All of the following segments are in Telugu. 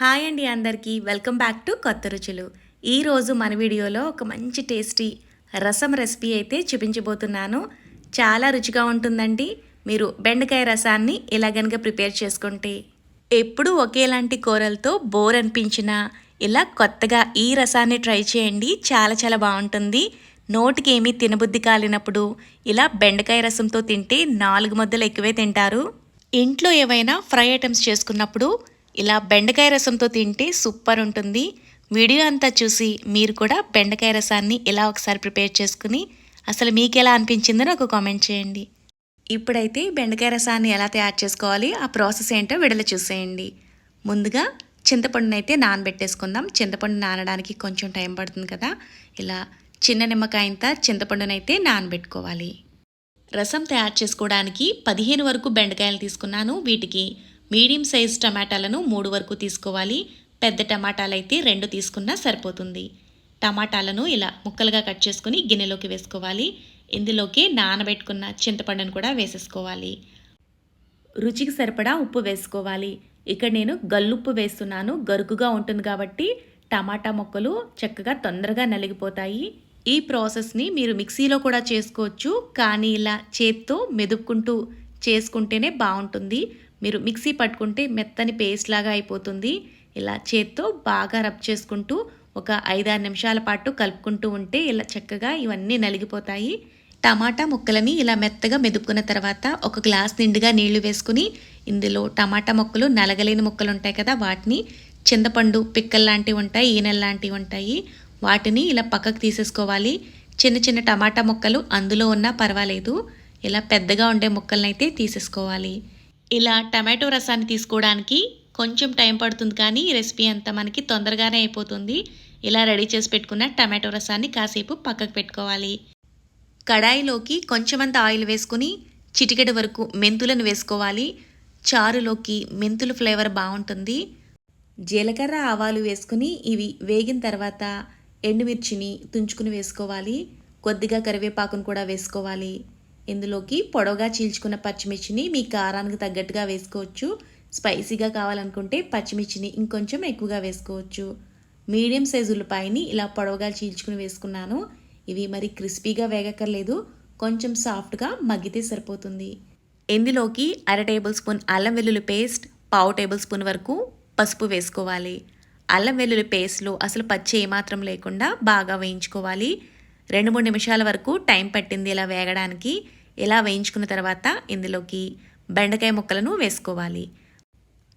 హాయ్ అండి అందరికీ. వెల్కమ్ బ్యాక్ టు కొత్త రుచులు. ఈరోజు మన వీడియోలో ఒక మంచి టేస్టీ రసం రెసిపీ అయితే చూపించబోతున్నాను. చాలా రుచిగా ఉంటుందండి. మీరు బెండకాయ రసాన్ని ఇలా గనక ప్రిపేర్ చేసుకుంటే ఎప్పుడూ ఒకేలాంటి కూరలతో బోర్ అనిపించినా ఇలా కొత్తగా ఈ రసాన్ని ట్రై చేయండి. చాలా చాలా బాగుంటుంది. నోటికి ఏమీ తినబుద్ధి కాలినప్పుడు ఇలా బెండకాయ రసంతో తింటే నాలుగు ముద్దలు ఎక్కువే తింటారు. ఇంట్లో ఏవైనా ఫ్రై ఐటమ్స్ చేసుకున్నప్పుడు ఇలా బెండకాయ రసంతో తింటే సూపర్ ఉంటుంది. వీడియో అంతా చూసి మీరు కూడా బెండకాయ రసాన్ని ఇలా ఒకసారి ప్రిపేర్ చేసుకుని అసలు మీకు ఎలా అనిపించిందో నాకు కామెంట్ చేయండి. ఇప్పుడైతే బెండకాయ రసాన్ని ఎలా తయారు చేసుకోవాలి ఆ ప్రాసెస్ ఏంటో విడల చూసేయండి. ముందుగా చింతపండునైతే అయితే నానబెట్టేసుకుందాం. చింతపండు నానడానికి కొంచెం టైం పడుతుంది కదా. ఇలా చిన్న నిమ్మకాయంత చింతపండునైతే నానబెట్టుకోవాలి. రసం తయారు చేసుకోవడానికి పదిహేను వరకు బెండకాయలు తీసుకున్నాను. వీటికి మీడియం సైజ్ టమాటాలను మూడు వరకు తీసుకోవాలి. పెద్ద టమాటాలు అయితే రెండు తీసుకున్నా సరిపోతుంది. టమాటాలను ఇలా ముక్కలుగా కట్ చేసుకుని గిన్నెలోకి వేసుకోవాలి. ఇందులోకి నానబెట్టుకున్న చింతపండును కూడా వేసేసుకోవాలి. రుచికి సరిపడా ఉప్పు వేసుకోవాలి. ఇక్కడ నేను గల్లుప్పు వేస్తున్నాను. గరుకుగా ఉంటుంది కాబట్టి టమాటా మొక్కలు చక్కగా తొందరగా నలిగిపోతాయి. ఈ ప్రాసెస్ని మీరు మిక్సీలో కూడా చేసుకోవచ్చు. కానీ ఇలా చేత్తో మెదుపుకుంటూ చేసుకుంటేనే బాగుంటుంది. మీరు మిక్సీ పట్టుకుంటే మెత్తని పేస్ట్ లాగా అయిపోతుంది. ఇలా చేత్తో బాగా రబ్ చేసుకుంటూ ఒక ఐదారు నిమిషాల పాటు కలుపుకుంటూ ఉంటే ఇలా చక్కగా ఇవన్నీ నలిగిపోతాయి. టమాటా ముక్కలని ఇలా మెత్తగా మెదుపుకున్న తర్వాత ఒక గ్లాస్ నిండుగా నీళ్ళు వేసుకుని ఇందులో టమాటా మొక్కలు నలగలేని ముక్కలు ఉంటాయి కదా వాటిని చింతపండు పిక్కల్లాంటివి ఉంటాయి ఈనెల్లాంటివి ఉంటాయి. వాటిని ఇలా పక్కకు తీసేసుకోవాలి. చిన్న చిన్న టమాటా ముక్కలు అందులో ఉన్నా పర్వాలేదు. ఇలా పెద్దగా ఉండే ముక్కలనైతే తీసేసుకోవాలి. ఇలా టమాటో రసాన్ని తీసుకోవడానికి కొంచెం టైం పడుతుంది కానీ ఈ రెసిపీ అంతా మనకి తొందరగానే అయిపోతుంది. ఇలా రెడీ చేసి పెట్టుకున్న టమాటో రసాన్ని కాసేపు పక్కకు పెట్టుకోవాలి. కడాయిలోకి కొంచెమంత ఆయిల్ వేసుకుని చిటికెడు వరకు మెంతులను వేసుకోవాలి. చారులోకి మెంతుల ఫ్లేవర్ బాగుంటుంది. జీలకర్ర ఆవాలు వేసుకుని ఇవి వేగిన తర్వాత ఎండుమిర్చిని తుంచుకుని వేసుకోవాలి. కొద్దిగా కరివేపాకును కూడా వేసుకోవాలి. ఇందులోకి పొడవుగా చీల్చుకున్న పచ్చిమిర్చిని మీ కారానికి తగ్గట్టుగా వేసుకోవచ్చు. స్పైసీగా కావాలనుకుంటే పచ్చిమిర్చిని ఇంకొంచెం ఎక్కువగా వేసుకోవచ్చు. మీడియం సైజు ఉల్లిపాయని ఇలా పొడవుగా చీల్చుకుని వేసుకున్నాను. ఇవి మరి క్రిస్పీగా వేగక్కర్లేదు కొంచెం సాఫ్ట్గా మగ్గితే సరిపోతుంది. ఇందులోకి అర టేబుల్ స్పూన్ అల్లం వెల్లుల్లి పేస్ట్ పావు టేబుల్ స్పూన్ వరకు పసుపు వేసుకోవాలి. అల్లం వెల్లుల్లి పేస్ట్లో అసలు పచ్చి ఏమాత్రం లేకుండా బాగా వేయించుకోవాలి. రెండు మూడు నిమిషాల వరకు టైం పట్టింది ఇలా వేగడానికి. ఇలా వేయించుకున్న తర్వాత ఇందులోకి బెండకాయ ముక్కలను వేసుకోవాలి.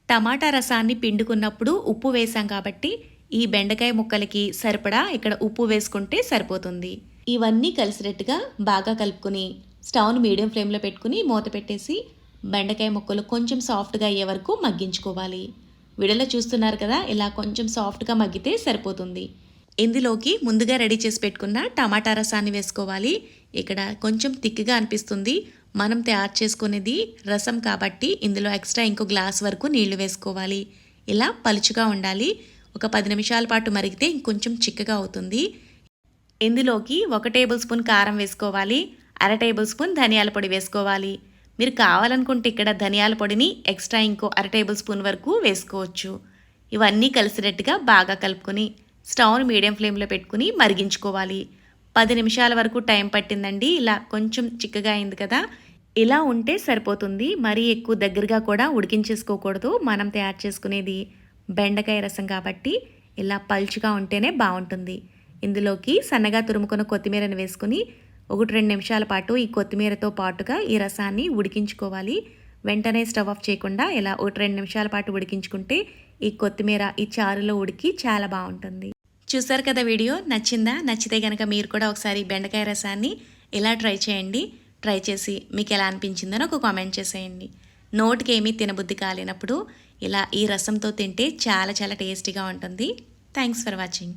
టమాటా రసాన్ని పిండుకున్నప్పుడు ఉప్పు వేసాం కాబట్టి ఈ బెండకాయ ముక్కలకి సరిపడా ఇక్కడ ఉప్పు వేసుకుంటే సరిపోతుంది. ఇవన్నీ కలిసినట్టుగా బాగా కలుపుకొని స్టవ్ను మీడియం ఫ్లేమ్లో పెట్టుకుని మూత పెట్టేసి బెండకాయ ముక్కలు కొంచెం సాఫ్ట్గా అయ్యే వరకు మగ్గించుకోవాలి. విడలో చూస్తున్నారు కదా ఇలా కొంచెం సాఫ్ట్గా మగ్గితే సరిపోతుంది. ఇందులోకి ముందుగా రెడీ చేసి పెట్టుకున్న టమాటా రసాన్ని వేసుకోవాలి. ఇక్కడ కొంచెం తిక్గా అనిపిస్తుంది. మనం తయారు చేసుకునేది రసం కాబట్టి ఇందులో ఎక్స్ట్రా ఇంకో గ్లాస్ వరకు నీళ్ళు వేసుకోవాలి. ఇలా పలుచుగా ఉండాలి. ఒక పది నిమిషాల పాటు మరిగితే ఇంకొంచెం చిక్కగా అవుతుంది. ఇందులోకి ఒక టేబుల్ స్పూన్ కారం వేసుకోవాలి. అర టేబుల్ స్పూన్ ధనియాల పొడి వేసుకోవాలి. మీరు కావాలనుకుంటే ఇక్కడ ధనియాల పొడిని ఎక్స్ట్రా ఇంకో అర టేబుల్ స్పూన్ వరకు వేసుకోవచ్చు. ఇవన్నీ కలిసినట్టుగా బాగా కలుపుకొని స్టవ్ను మీడియం ఫ్లేమ్లో పెట్టుకుని మరిగించుకోవాలి. పది నిమిషాల వరకు టైం పట్టిందండి. ఇలా కొంచెం చిక్కగా అయింది కదా. ఇలా ఉంటే సరిపోతుంది. మరీ ఎక్కువ దగ్గరగా కూడా ఉడికించేసుకోకూడదు. మనం తయారు చేసుకునేది బెండకాయ రసం కాబట్టి ఇలా పల్చుగా ఉంటేనే బాగుంటుంది. ఇందులోకి సన్నగా తురుముకున్న కొత్తిమీరను వేసుకుని ఒకటి రెండు నిమిషాల పాటు ఈ కొత్తిమీరతో పాటుగా ఈ రసాన్ని ఉడికించుకోవాలి. వెంటనే స్టవ్ ఆఫ్ చేయకుండా ఇలా ఒకటి రెండు నిమిషాల పాటు ఉడికించుకుంటే ఈ కొత్తిమీర ఈ చారులో ఉడికి చాలా బాగుంటుంది. చూసారు కదా వీడియో? నచ్చిందా? నచ్చితే కనుక మీరు కూడా ఒకసారి బెండకాయ రసాన్ని ఇలా ట్రై చేయండి. ట్రై చేసి మీకు ఎలా అనిపించిందో ఒక కామెంట్ చేసేయండి. నోటికి ఏమీ తినబుద్ధి కాలేనప్పుడు ఇలా ఈ రసంతో తింటే చాలా చాలా టేస్టీగా ఉంటుంది. Thanks for watching.